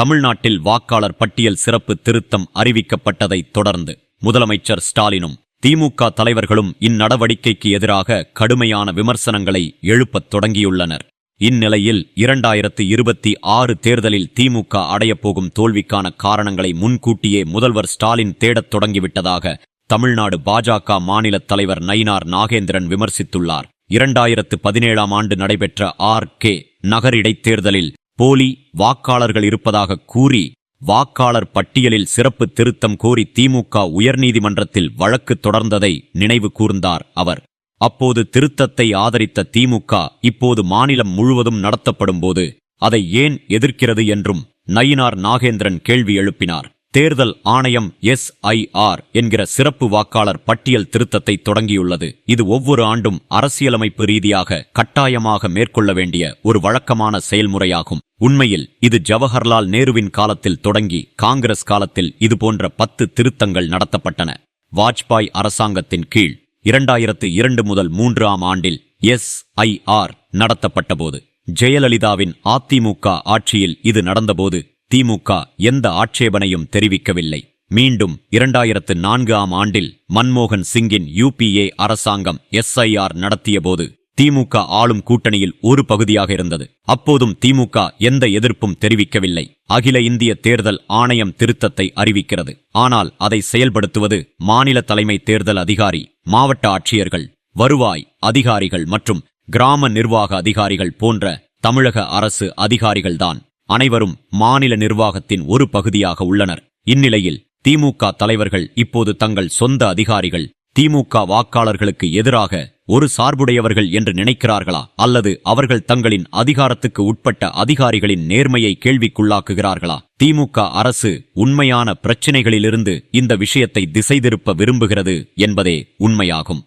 தமிழ்நாட்டில் வாக்காளர் பட்டியல் சிறப்பு திருத்தம் அறிவிக்கப்பட்டதைத் தொடர்ந்து முதலமைச்சர் ஸ்டாலினும் திமுக தலைவர்களும் இந்நடவடிக்கைக்கு எதிராக கடுமையான விமர்சனங்களை எழுப்பத் தொடங்கியுள்ளனர். இந்நிலையில் இரண்டாயிரத்து இருபத்தி ஆறு தேர்தலில் திமுக அடையப்போகும் தோல்விக்கான காரணங்களை முன்கூட்டியே முதல்வர் ஸ்டாலின் தேடத் தொடங்கிவிட்டதாக தமிழ்நாடு பாஜக மாநில தலைவர் நயினார் நாகேந்திரன் விமர்சித்துள்ளார். இரண்டாயிரத்து பதினேழாம் ஆண்டு நடைபெற்ற ஆர் கே நகர் இடைத்தேர்தலில் போலி வாக்காளர்கள் இருப்பதாக கூறி வாக்காளர் பட்டியலில் சிறப்பு திருத்தம் கோரி திமுக உயர்நீதிமன்றத்தில் வழக்கு தொடர்ந்ததை நினைவு கூர்ந்தார் அவர். அப்போது திருத்தத்தை ஆதரித்த திமுக இப்போது மாநிலம் முழுவதும் நடத்தப்படும் போது அதை ஏன் எதிர்க்கிறது என்றும் நயினார் நாகேந்திரன் கேள்வி எழுப்பினார். தேர்தல் ஆணையம் எஸ்ஐஆர் என்கிற சிறப்பு வாக்காளர் பட்டியல் திருத்தத்தை தொடங்கியுள்ளது. இது ஒவ்வொரு ஆண்டும் அரசியலமைப்பு ரீதியாக கட்டாயமாக மேற்கொள்ள வேண்டிய ஒரு வழக்கமான செயல்முறையாகும். உண்மையில் இது ஜவஹர்லால் நேருவின் காலத்தில் தொடங்கி காங்கிரஸ் காலத்தில் இதுபோன்ற பத்து திருத்தங்கள் நடத்தப்பட்டன. வாஜ்பாய் அரசாங்கத்தின் கீழ் இரண்டாயிரத்து இரண்டு முதல் மூன்றாம் ஆண்டில் எஸ்ஐஆர் நடத்தப்பட்டபோது ஜெயலலிதாவின் அதிமுக ஆட்சியில் இது நடந்தபோது திமுக எந்த ஆட்சேபனையும் தெரிவிக்கவில்லை. மீண்டும் இரண்டாயிரத்து நான்காம் ஆண்டில் மன்மோகன் சிங்கின் யூபிஏ அரசாங்கம் எஸ்ஐஆர் நடத்தியபோது திமுக ஆளும் கூட்டணியில் ஒரு பகுதியாக இருந்தது. அப்போதும் திமுக எந்த எதிர்ப்பும் தெரிவிக்கவில்லை. அகில இந்திய தேர்தல் ஆணையம் திருத்தத்தை அறிவிக்கிறது. ஆனால் அதை செயல்படுத்துவது மாநில தலைமை தேர்தல் அதிகாரி மாவட்ட ஆட்சியர்கள் வருவாய் அதிகாரிகள் மற்றும் கிராம நிர்வாக அதிகாரிகள் போன்ற தமிழக அரசு அதிகாரிகள்தான். அனைவரும் மாநில நிர்வாகத்தின் ஒரு பகுதியாக உள்ளனர். இந்நிலையில் திமுக தலைவர்கள் இப்போது தங்கள் சொந்த அதிகாரிகள் திமுக வாக்காளர்களுக்கு எதிராக ஒரு சார்புடையவர்கள் என்று நினைக்கிறார்களா? அல்லது அவர்கள் தங்களின் அதிகாரத்துக்கு உட்பட்ட அதிகாரிகளின் நேர்மையை கேள்விக்குள்ளாக்குகிறார்களா? திமுக அரசு உண்மையான பிரச்சினைகளிலிருந்து இந்த விஷயத்தை திசை திருப்ப விரும்புகிறது என்பதே உண்மையாகும்.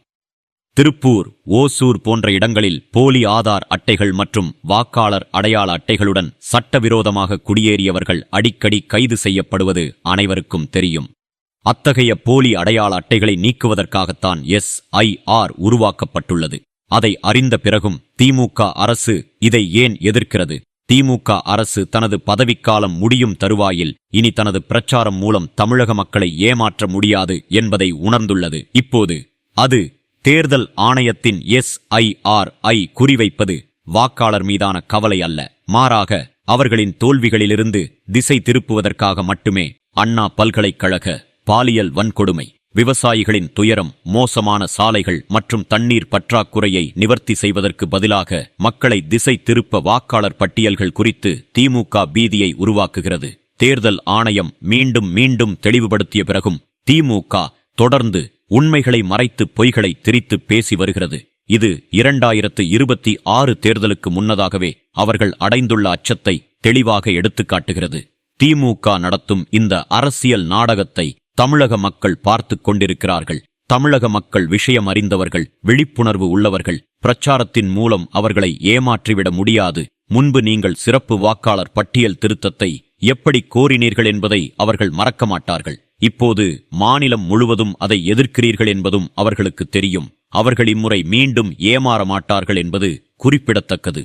திருப்பூர் ஓசூர் போன்ற இடங்களில் போலி ஆதார் அட்டைகள் மற்றும் வாக்காளர் அடையாள அட்டைகளுடன் சட்டவிரோதமாக குடியேறியவர்கள் அடிக்கடி கைது செய்யப்படுவது அனைவருக்கும் தெரியும். அத்தகைய போலி அடையாள அட்டைகளை நீக்குவதற்காகத்தான் எஸ் ஐ ஆர் உருவாக்கப்பட்டுள்ளது. அதை அறிந்த பிறகும் திமுக அரசு இதை ஏன் எதிர்க்கிறது? திமுக அரசு தனது பதவிக்காலம் முடியும் தருவாயில் இனி தனது பிரச்சாரம் மூலம் தமிழக மக்களை ஏமாற்ற முடியாது என்பதை உணர்ந்துள்ளது. இப்போது அது தேர்தல் ஆணையத்தின் எஸ்ஐஆர்ஐ குறிவைப்பது வாக்காளர் மீதான கவலை அல்ல. மாறாக அவர்களின் தோல்விகளிலிருந்து திசை திருப்புவதற்காக மட்டுமே அண்ணா பல்கலைக்கழக பாலியல் வன்கொடுமை விவசாயிகளின் துயரம் மோசமான சாலைகள் மற்றும் தண்ணீர் பற்றாக்குறையை நிவர்த்தி செய்வதற்கு பதிலாக மக்களை திசை திருப்ப வாக்காளர் பட்டியல்கள் குறித்து திமுக பீதியை உருவாக்குகிறது. தேர்தல் ஆணையம் மீண்டும் மீண்டும் தெளிவுபடுத்திய பிறகும் திமுக தொடர்ந்து உண்மைகளை மறைத்து பொய்களை திரித்து பேசி வருகிறது. இது இரண்டாயிரத்து இருபத்தி ஆறு தேர்தலுக்கு முன்னதாகவே அவர்கள் அடைந்துள்ள அச்சத்தை தெளிவாக எடுத்துக்காட்டுகிறது திமுக நடத்தும் இந்த அரசியல் நாடகத்தை தமிழக மக்கள் பார்த்து கொண்டிருக்கிறார்கள். தமிழக மக்கள் விஷயம் அறிந்தவர்கள் விழிப்புணர்வு உள்ளவர்கள் பிரச்சாரத்தின் மூலம் அவர்களை ஏமாற்றிவிட முடியாது. முன்பு நீங்கள் சிறப்பு வாக்காளர் பட்டியல் திருத்தத்தை எப்படி கோரினீர்கள் என்பதை அவர்கள் மறக்க மாட்டார்கள். இப்போது மாநிலம் முழுவதும் அதை எதிர்க்கிறீர்கள் என்பதும் அவர்களுக்கு தெரியும். அவர்கள் இம்முறை மீண்டும் ஏமாற மாட்டார்கள் என்பது குறிப்பிடத்தக்கது.